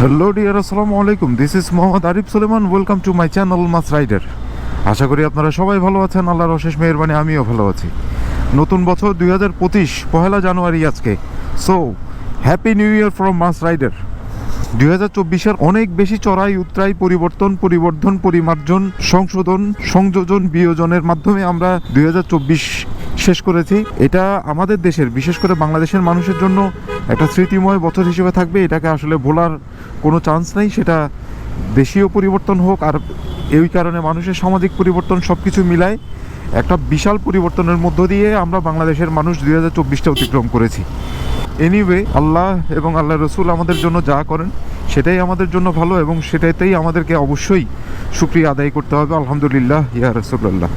Hello dear আসসালামু আলাইকুম this is Mohammad Arif Suleman welcome to my channel mass rider আশা করি আপনারা সবাই ভালো আছেন। আল্লাহর অশেষ মেহরবানি, আমিও ভালো আছি। নতুন বছর দুই হাজার পঁচিশ, পহেলা জানুয়ারি আজকে। So happy new year from mass rider দুই হাজার চব্বিশের অনেক বেশি চড়াই, উত্তরাই পরিবর্তন, পরিবর্ধন, পরিমার্জন, সংশোধন, সংযোজন, বিয়োজনের মাধ্যমে আমরা দুই হাজার চব্বিশ শেষ করেছি। এটা আমাদের দেশের, বিশেষ করে বাংলাদেশের মানুষের জন্য একটা স্মৃতিময় বছর হিসেবে থাকবে। এটাকে আসলে ভোলার কোনো চান্স নেই। সেটা দেশীয় পরিবর্তন হোক আর এই কারণে মানুষের সামাজিক পরিবর্তন সব কিছু মিলায় একটা বিশাল পরিবর্তনের মধ্য দিয়ে আমরা বাংলাদেশের মানুষ দুই হাজার চব্বিশটা অতিক্রম করেছি। এনিওয়ে আল্লাহ এবং আল্লাহ রসুল আমাদের জন্য যা করেন, সেটাই আমাদের জন্য ভালো এবং সেটাতেই আমাদেরকে অবশ্যই সুক্রিয়া আদায় করতে হবে। আলহামদুলিল্লাহ, ইয়া রসুল্লাহ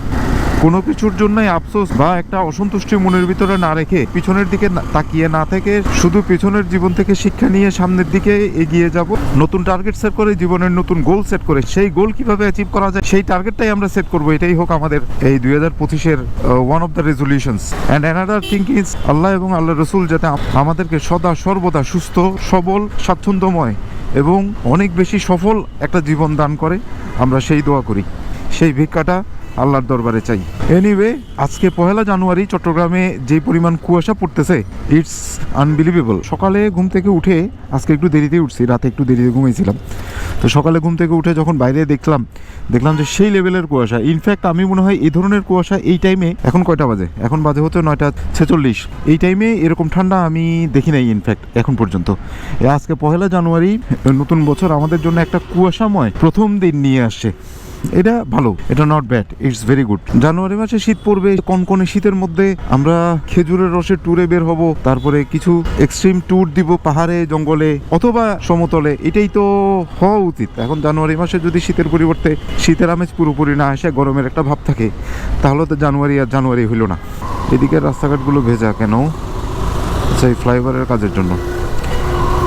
কোনো কিছুর জন্যই আফসোস বা একটা অসন্তুষ্টি মনের ভিতরে না রেখে পিছনের দিকে তাকিয়ে না থেকে শুধু পিছনের জীবন থেকে শিক্ষা নিয়ে সামনের দিকে এগিয়ে যাব। নতুন টার্গেট সেট করে জীবনের নতুন গোল সেট করে সেই গোল কীভাবে অ্যাচিভ করা যায় সেই টার্গেটটাই আমরা সেট করব। এটাই হোক আমাদের এই দুই হাজার পঁচিশের one of the resolutions and another think is আল্লাহ এবং আল্লাহ রসুল যাতে আমাদেরকে সদা সর্বদা সুস্থ, সবল, স্বাচ্ছন্দ্যময় এবং অনেক বেশি সফল একটা জীবন দান করে, আমরা সেই দোয়া করি। সেই ভিক্ষাটা আল্লাহর দরবারে চাই। এনিওয়ে আজকে পহেলা জানুয়ারি চট্টগ্রামে যে পরিমাণ কুয়াশা পড়তেছে ইটস আনবিলিভেবল সকালে ঘুম থেকে উঠে আজকে একটু দেরিতে উঠছি, রাতে একটু দেরিতে ঘুমিয়েছিলাম। তো সকালে ঘুম থেকে উঠে যখন বাইরে দেখলাম দেখলাম যে সেই লেভেলের কুয়াশা। ইনফ্যাক্ট আমি মনে হয় এই ধরনের কুয়াশা এই টাইমে এখন কয়টা বাজে? এখন বাজে হচ্ছে নয়টা ছেচল্লিশ। এই টাইমে এরকম ঠান্ডা আমি দেখি নাই ইনফ্যাক্ট এখন পর্যন্ত। আজকে পহেলা জানুয়ারি, নতুন বছর আমাদের জন্য একটা কুয়াশাময় প্রথম দিন নিয়ে আসছে। এটা ভালো, এটা not bad it's very good জানুয়ারি মাসে শীত পড়বে, কনকনে শীতের মধ্যে আমরা খেজুরের রসের ট্যুরে বের হব, তারপরে কিছু এক্সট্রিম ট্যুর দিব পাহাড়ে, জঙ্গলে, অথবা সমতলে, এটাই তো হওয়া উচিত। এখন জানুয়ারি মাসে যদি শীতের পরিবর্তে শীতের আমেজ পুরোপুরি না আসে, গরমের একটা ভাব থাকে, তাহলে তো জানুয়ারি আর জানুয়ারি হইল না। এদিকে রাস্তাঘাটগুলো ভেজা কেন? আচ্ছা এই ফ্লাইওভারের কাজের জন্য।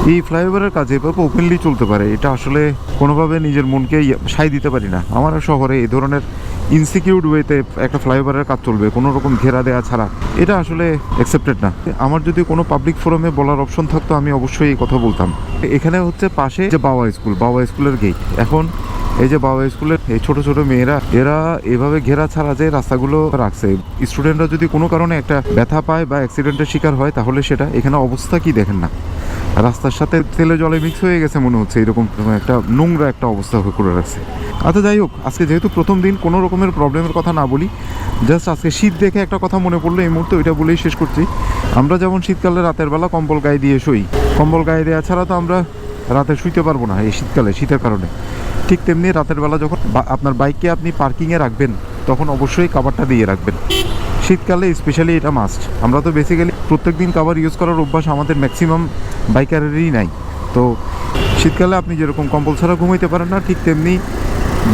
এই ফ্লাইওভারের কাজে এভাবে ওপেনলি চলতে পারে, এটা আসলে কোনোভাবে নিজের মনকে ইয়ে- সাই দিতে পারি না। আমার শহরে এই ধরনের ইনসিকিউর ওয়েতে একটা ফ্লাইওভারের কাজ চলবে, কোনো রকম ঘেরা দেওয়া ছাড়া, এটা আসলে অ্যাকসেপ্টেড না। আমার যদি কোনো পাবলিক ফোরামে বলার অপশন থাকতো, আমি অবশ্যই এই কথা বলতাম। এখানে হচ্ছে পাশে যে বাবা স্কুল, বাবা স্কুলের গেট এখন এই যে বাবা স্কুলের এই ছোট ছোট মেয়েরা, এরা এভাবে ঘেরা ছাড়া যে রাস্তাগুলো রাখছে স্টুডেন্টরা যদি কোনো কারণে একটা ব্যথা পায় বা অ্যাক্সিডেন্টের শিকার হয়, তাহলে সেটা এখানে অবস্থা কি দেখেন না। রাস্তার সাথে তেলে জলে মিক্স হয়ে গেছে মনে হচ্ছে, এরকম একটা নোংরা একটা অবস্থা হয়ে করে রাখছে আচ্ছা যাই হোক, আজকে যেহেতু প্রথম দিন, কোনো রকমের প্রবলেমের কথা না বলি জাস্ট আজকে শীত দেখে একটা কথা মনে পড়ল, এই মুহূর্তে ওইটা বলেই শেষ করছি। আমরা যেমন শীতকালে রাতের বেলা কম্বল গায়ে দিয়ে শুই, কম্বল গায়ে দেওয়া ছাড়া তো আমরা রাতে শুইতে পারব না এই শীতকালে, শীতের কারণে। ঠিক তেমনি রাতের বেলা যখন আপনার বাইককে আপনি পার্কিংয়ে রাখবেন, তখন অবশ্যই কাভারটা দিয়ে রাখবেন। শীতকালে স্পেশালি এটা মাস্ট আমরা তো বেসিক্যালি প্রত্যেক দিন কাভার ইউজ করার অভ্যাস আমাদের ম্যাক্সিমাম বাইকারেরই নাই। তো শীতকালে আপনি যেরকম কম্বল ছাড়া ঘুমাইতে পারেন না, ঠিক তেমনি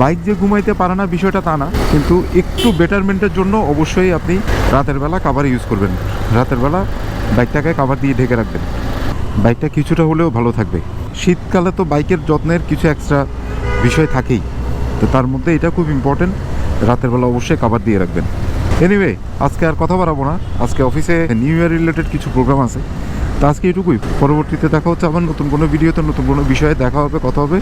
বাইক যে ঘুমাইতে পারে না বিষয়টা তা না, কিন্তু একটু বেটারমেন্টের জন্য অবশ্যই আপনি রাতের বেলা কাভার ইউজ করবেন। রাতের বেলা বাইকটাকে কাভার দিয়ে ঢেকে রাখবেন। বাইকটা কিছুটা হলেও ভালো থাকবে। শীতকালে তো বাইকের যত্নের কিছু এক্সট্রা বিষয় থাকেই। তো তার মধ্যে এটা খুব ইম্পর্টেন্ট রাতের বেলা অবশ্যই কাভার দিয়ে রাখবেন। এনিওয়ে আজকে আর কথা বাড়াবো না। আজকে অফিসে নিউ ইয়ার রিলেটেড কিছু প্রোগ্রাম আছে। তো আজকে এটুকুই। পরবর্তীতে দেখা হচ্ছে আবার নতুন কোনো ভিডিওতে, নতুন কোনো বিষয়ে দেখা হবে, কথা হবে।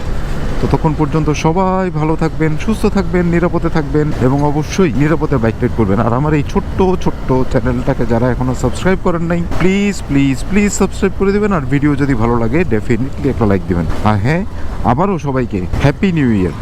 ততক্ষণ পর্যন্ত সবাই ভালো থাকবেন, সুস্থ থাকবেন, নিরাপদে থাকবেন এবং অবশ্যই নিরাপদে বাইক রাইড করবেন। আর আমার এই ছোট্ট ছোট্ট চ্যানেলটাকে যারা এখনও সাবস্ক্রাইব করেন নাই, প্লিজ প্লিজ প্লিজ সাবস্ক্রাইব করে দেবেন। আর ভিডিও যদি ভালো লাগে ডেফিনেটলি একটা লাইক দিবেন। আর হ্যাঁ আবারও সবাইকে হ্যাপি নিউ ইয়ার